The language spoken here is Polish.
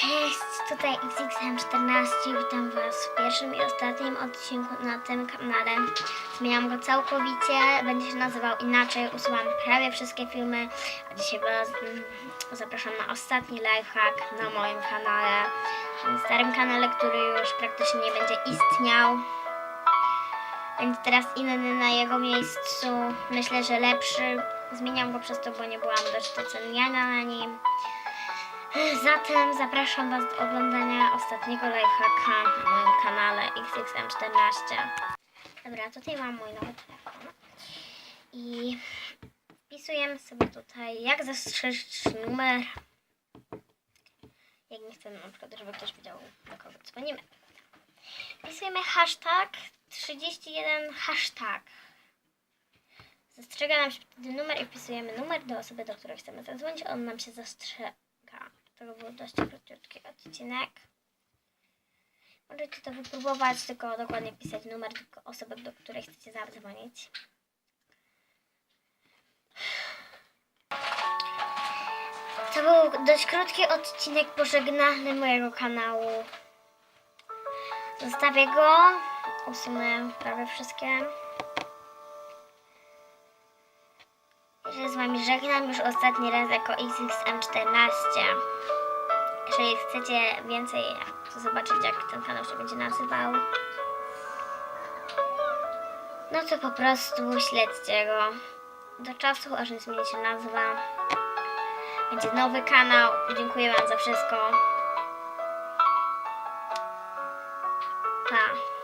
Cześć, tutaj XXM14. Witam Was w pierwszym i ostatnim odcinku na tym kanale. Zmieniam go całkowicie, będzie się nazywał inaczej. Usuwam prawie wszystkie filmy, a dzisiaj Was mm, zapraszam na ostatni lifehack na moim kanale. Na starym kanale, który już praktycznie nie będzie istniał. Będzie teraz inny na jego miejscu. Myślę, że lepszy. Zmieniam go przez to, bo nie byłam dość doceniana na nim. Zatem zapraszam Was do oglądania ostatniego lifehacka na moim kanale XXM14. Dobra, tutaj mam mój nowy telefon. I wpisujemy sobie tutaj, jak zastrzec numer. Jak nie chcemy na przykład, żeby ktoś wiedział, do kogo dzwonimy. Wpisujemy hashtag 31 hashtag. Zastrzega nam się wtedy numer i wpisujemy numer do osoby, do której chcemy zadzwonić. On nam się zastrzega. To był dość króciutki odcinek. Możecie to wypróbować, tylko dokładnie wpisać numer tylko osoby, do której chcecie zadzwonić. To był dość krótki odcinek pożegnalny mojego kanału. Zostawię go. Usunę prawie wszystkie. się z Wami żegnam już ostatni raz jako XXM14. Jeżeli chcecie więcej zobaczyć, jak ten kanał się będzie nazywał, no to po prostu śledźcie go do czasu, aż nie zmieni się nazwa. Będzie nowy kanał. Dziękuję Wam za wszystko. Pa.